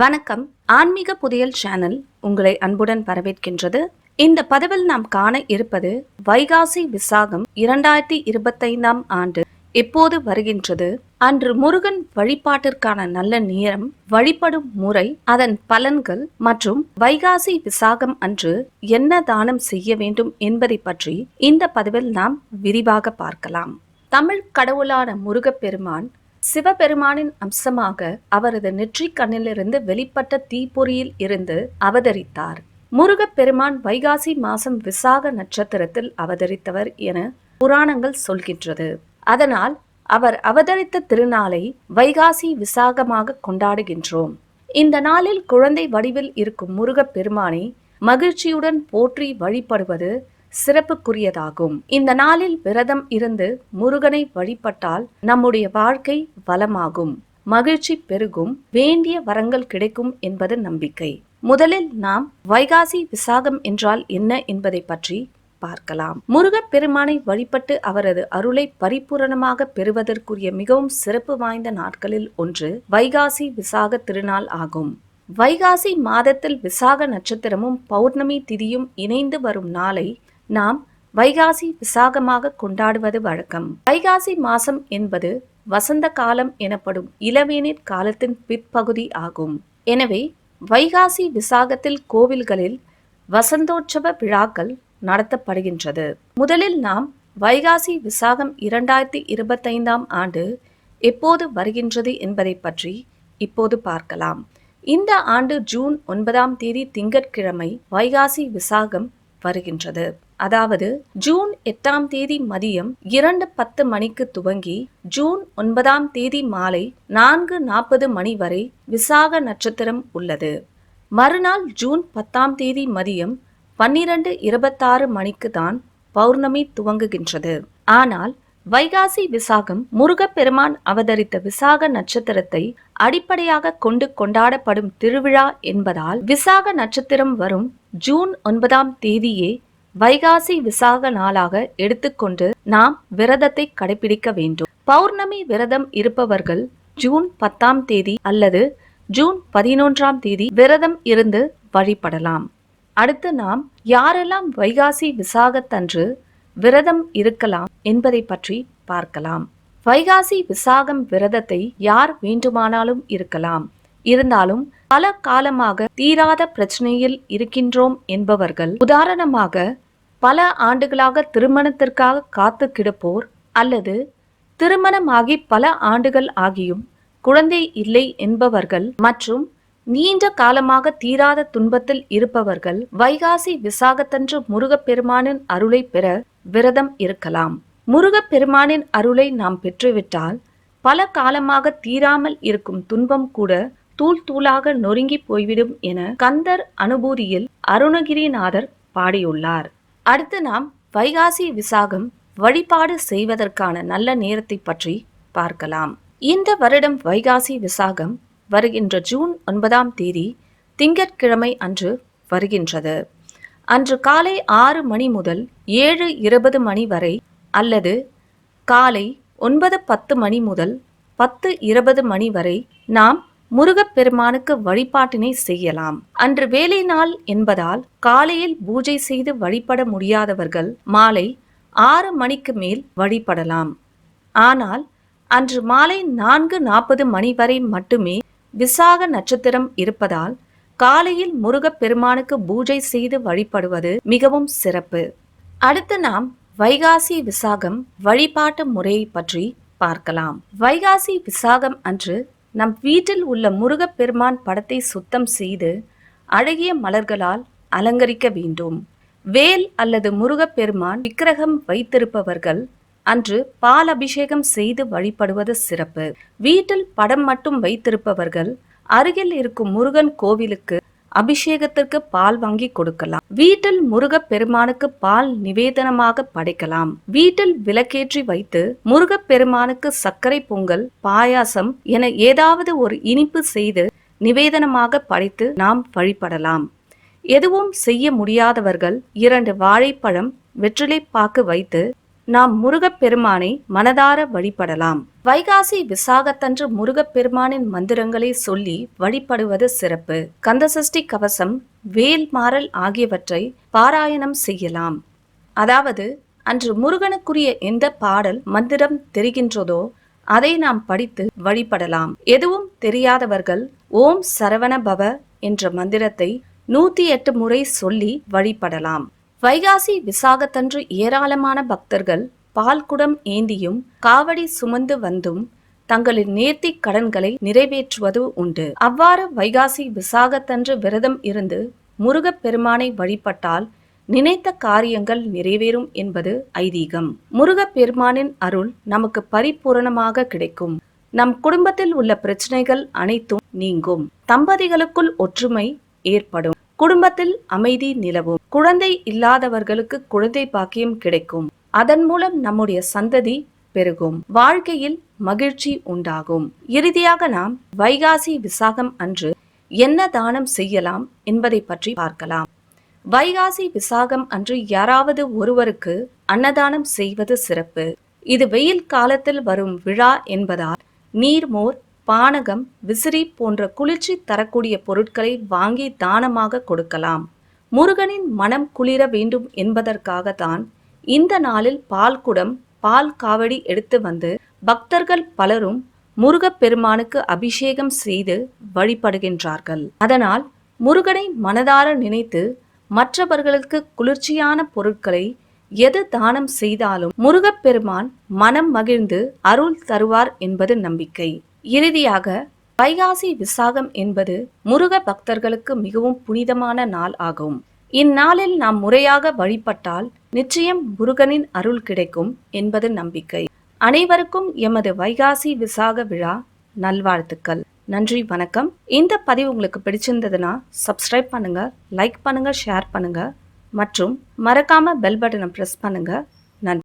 வணக்கம். ஆன்மீக புதையல் சேனல் உங்களை அன்புடன் வரவேற்கின்றது. இந்த பதிவில் நாம் காண இருப்பது வைகாசி விசாகம் இரண்டாயிரத்தி இருபத்தைந்தாம் ஆண்டு எப்போது வருகின்றது. அன்று முருகன் வழிபாட்டிற்கான நல்ல நேரம் வழிபடும் முறை அதன் பலன்கள் மற்றும் வைகாசி விசாகம் அன்று என்ன தானம் செய்ய வேண்டும் என்பதை பற்றி இந்த பதிவில் நாம் விரிவாக பார்க்கலாம். தமிழ் கடவுளான முருகப்பெருமான் சிவபெருமானின் அம்சமாக அவரது நெற்றிக் கண்ணிலிருந்து வெளிப்பட்ட தீப்பொறியில் இருந்து அவதரித்தார். முருகப்பெருமான் வைகாசி மாசம் விசாக நட்சத்திரத்தில் அவதரித்தவர் என புராணங்கள் சொல்கின்றது. அதனால் அவர் அவதரித்த திருநாளை வைகாசி விசாகமாக கொண்டாடுகின்றோம். இந்த நாளில் குழந்தை வடிவில் இருக்கும் முருகப்பெருமானை மகிழ்ச்சியுடன் போற்றி வழிபடுவது சிறப்புக்குரியதாகும். இந்த நாளில் விரதம் இருந்து முருகனை வழிபட்டால் நம்முடைய வாழ்க்கை வளமாகும். மகிழ்ச்சி பெருகும். வேண்டிய வரங்கள் கிடைக்கும் என்பது நம்பிக்கை. முதலில் நாம் வைகாசி விசாகம் என்றால் என்ன என்பதை பற்றி பார்க்கலாம். முருகப் பெருமானை வழிபட்டு அவரது அருளை பரிபூரணமாக பெறுவதற்குரிய மிகவும் சிறப்பு வாய்ந்த நாட்களில் ஒன்று வைகாசி விசாக திருநாள் ஆகும். வைகாசி மாதத்தில் விசாக நட்சத்திரமும் பௌர்ணமி திதியும் இணைந்து வரும் நாளை நாம் வைகாசி விசாகமாக கொண்டாடுவது வழக்கம். வைகாசி மாசம் என்பது வசந்த காலம் எனப்படும் இளவேனிற் காலத்தின் பிற்பகுதி ஆகும். எனவே வைகாசி விசாகத்தில் கோவில்களில் வசந்தோற்சவ விழாக்கள் நடத்தப்படுகின்றது. முதலில் நாம் வைகாசி விசாகம் இரண்டாயிரத்தி இருபத்தைந்தாம் ஆண்டு எப்போது வருகின்றது என்பதை பற்றி இப்போது பார்க்கலாம். இந்த ஆண்டு ஜூன் ஒன்பதாம் தேதி திங்கட்கிழமை வைகாசி விசாகம் வருகின்றது. அதாவது ஜூன் எட்டாம் தேதி மதியம் இரண்டு பத்து மணிக்கு துவங்கி ஜூன் ஒன்பதாம் தேதி மாலை நான்கு நாற்பது மணி வரை விசாக நட்சத்திரம் உள்ளது. மறுநாள் ஜூன் பத்தாம் தேதி மதியம் பன்னிரண்டு இருபத்தாறு மணிக்கு தான் பௌர்ணமி துவங்குகின்றது. ஆனால் வைகாசி விசாகம் முருகப்பெருமான் அவதரித்த விசாக நட்சத்திரத்தை அடிப்படையாக கொண்டு கொண்டாடப்படும் திருவிழா என்பதால் விசாக நட்சத்திரம் வரும் ஜூன் ஒன்பதாம் தேதியே வைகாசி விசாக நாளாக எடுத்துக்கொண்டு நாம் விரதத்தை கடைபிடிக்க வேண்டும். பௌர்ணமி விரதம் இருப்பவர்கள் ஜூன் பத்தாம் தேதி அல்லது ஜூன் பதினொன்றாம் தேதி விரதம் இருந்து வழிபடலாம். அடுத்து நாம் யாரெல்லாம் வைகாசி விசாகத்தன்று விரதம் இருக்கலாம் என்பதை பற்றி பார்க்கலாம். வைகாசி விசாகம் விரதத்தை யார் வேண்டுமானாலும் இருக்கலாம். இருந்தாலும் பல காலமாக தீராத பிரச்சனையில் இருக்கின்றோம் என்பவர்கள் உதாரணமாக பல ஆண்டுகளாக திருமணத்திற்காக காத்து கிடப்போர் அல்லது திருமணமாகி பல ஆண்டுகள் ஆகியும் குழந்தை இல்லை என்பவர்கள் மற்றும் நீண்ட காலமாக தீராத துன்பத்தில் இருப்பவர்கள் வைகாசி விசாகத்தன்று முருகப்பெருமானின் அருளை பெற விரதம் இருக்கலாம். முருகப்பெருமானின் அருளை நாம் பெற்றுவிட்டால் பல காலமாக தீராமல் இருக்கும் துன்பம் கூட தூள் தூளாக நொறுங்கி போய்விடும் என கந்தர் அனுபூதியில் அருணகிரிநாதர் பாடியுள்ளார். அடுத்து நாம் வைகாசி விசாகம் வழிபாடு செய்வதற்கான நல்ல நேரத்தை பற்றி பார்க்கலாம். இந்த வருடம் வைகாசி விசாகம் வருகின்ற ஜூன் ஒன்பதாம் தேதி திங்கட்கிழமை அன்று வருகின்றது. அன்று காலை ஆறு மணி முதல் ஏழு இருபது மணி வரை அல்லது காலை ஒன்பது பத்து மணி முதல் பத்து இருபது மணி வரை நாம் முருகப்பெருமானுக்கு வழிபாட்டினை செய்யலாம். அன்று வேலை நாள் என்பதால் காலையில் பூஜை செய்து வழிபட முடியாதவர்கள் மாலை ஆறு மணிக்கு மேல் வழிபடலாம். ஆனால் அன்று மாலை நான்கு நாற்பது மணி வரை மட்டுமே விசாக நட்சத்திரம் இருப்பதால் காலையில் முருகப்பெருமானுக்கு பூஜை செய்து வழிபடுவது மிகவும் சிறப்பு. அடுத்து நாம் வைகாசி விசாகம் வழிபாட்டு முறையை பற்றி பார்க்கலாம். வைகாசி விசாகம் அன்று நம் வீட்டில் உள்ள முருகப்பெருமான் படத்தை சுத்தம் செய்து அழகிய மலர்களால் அலங்கரிக்க வேண்டும். வேல் அல்லது முருகப்பெருமான் விக்கிரகம் வைத்திருப்பவர்கள் அன்று பால் அபிஷேகம் செய்து வழிபடுவது சிறப்பு. வீட்டில் படம் மட்டும் வைத்திருப்பவர்கள் அருகில் இருக்கும் முருகன் கோவிலுக்கு அபிஷேகத்திற்கு பால் வாங்கி கொடுக்கலாம். வீட்டில் முருகப் பெருமானுக்கு பால் நிவேதனமாக படைக்கலாம். வீட்டில் விளக்கேற்றி வைத்து முருகப் பெருமானுக்கு சர்க்கரை பொங்கல் பாயாசம் என ஏதாவது ஒரு இனிப்பு செய்து நிவேதனமாக படைத்து நாம் வழிபடலாம். எதுவும் செய்ய முடியாதவர்கள் இரண்டு வாழைப்பழம் வெற்றிலை பாக்கு வைத்து நாம் முருகப்பெருமானை மனதார வழிபடலாம். வைகாசி விசாகத்தன்று முருகப்பெருமானின் மந்திரங்களை சொல்லி வழிபடுவது சிறப்பு. கந்தசஷ்டி கவசம் வேல் மாறல் ஆகியவற்றை பாராயணம் செய்யலாம். அதாவது அன்று முருகனுக்குரிய எந்த பாடல் மந்திரம் தெரிகின்றதோ அதை நாம் படித்து வழிபடலாம். எதுவும் தெரியாதவர்கள் ஓம் சரவண பவ என்ற மந்திரத்தை நூத்தி எட்டு முறை சொல்லி வழிபடலாம். வைகாசி விசாகத்தன்று ஏராளமான பக்தர்கள் பால்குடம் ஏந்தியும் காவடி சுமந்து வந்தும் தங்களின் நேர்த்தி கடன்களை நிறைவேற்றுவது உண்டு. அவ்வாறு வைகாசி விசாகத்தன்று விரதம் இருந்து முருகப்பெருமானை வழிபட்டால் நினைத்த காரியங்கள் நிறைவேறும் என்பது ஐதீகம். முருகப்பெருமானின் அருள் நமக்கு பரிபூரணமாக கிடைக்கும். நம் குடும்பத்தில் உள்ள பிரச்சனைகள் அனைத்தும் நீங்கும். தம்பதிகளுக்குள் ஒற்றுமை ஏற்படும். குடும்பத்தில் அமைதி நிலவும். குழந்தை இல்லாதவர்களுக்கு குழந்தை பாக்கியம் கிடைக்கும். அதன் மூலம் நம்முடைய சந்ததி பெருகும். வாழ்க்கையில் மகிழ்ச்சி உண்டாகும். இறுதியாக நாம் வைகாசி விசாகம் அன்று என்ன தானம் செய்யலாம் என்பதை பற்றி பார்க்கலாம். வைகாசி விசாகம் அன்று யாராவது ஒருவருக்கு அன்னதானம் செய்வது சிறப்பு. இது வெயில் காலத்தில் வரும் விழா என்பதால் நீர்மோர் பானகம் விசிறி போன்ற குளிர்ச்சி தரக்கூடிய பொருட்களை வாங்கி தானமாக கொடுக்கலாம். முருகனின் மனம் குளிர வேண்டும் என்பதற்காகத்தான் இந்த நாளில் பால் குடம் பால் காவடி எடுத்து வந்து பக்தர்கள் பலரும் முருகப்பெருமானுக்கு அபிஷேகம் செய்து வழிபடுகின்றார்கள். அதனால் முருகனை மனதார நினைத்து மற்றவர்களுக்கு குளிர்ச்சியான பொருட்களை எது தானம் செய்தாலும் முருகப்பெருமான் மனம் மகிழ்ந்து அருள் தருவார் என்பது நம்பிக்கை. இறுதியாக வைகாசி விசாகம் என்பது முருக பக்தர்களுக்கு மிகவும் புனிதமான நாள் ஆகும். இந்நாளில் நாம் முறையாக வழிபட்டால் நிச்சயம் முருகனின் அருள் கிடைக்கும் என்பது நம்பிக்கை. அனைவருக்கும் எமது வைகாசி விசாக விழா நல்வாழ்த்துக்கள். நன்றி வணக்கம். இந்த பதிவு உங்களுக்கு பிடிச்சிருந்ததுன்னா சப்ஸ்கிரைப் பண்ணுங்க லைக் பண்ணுங்க ஷேர் பண்ணுங்க. மற்றும் மறக்காம பெல் பட்டனை ப்ரெஸ் பண்ணுங்க.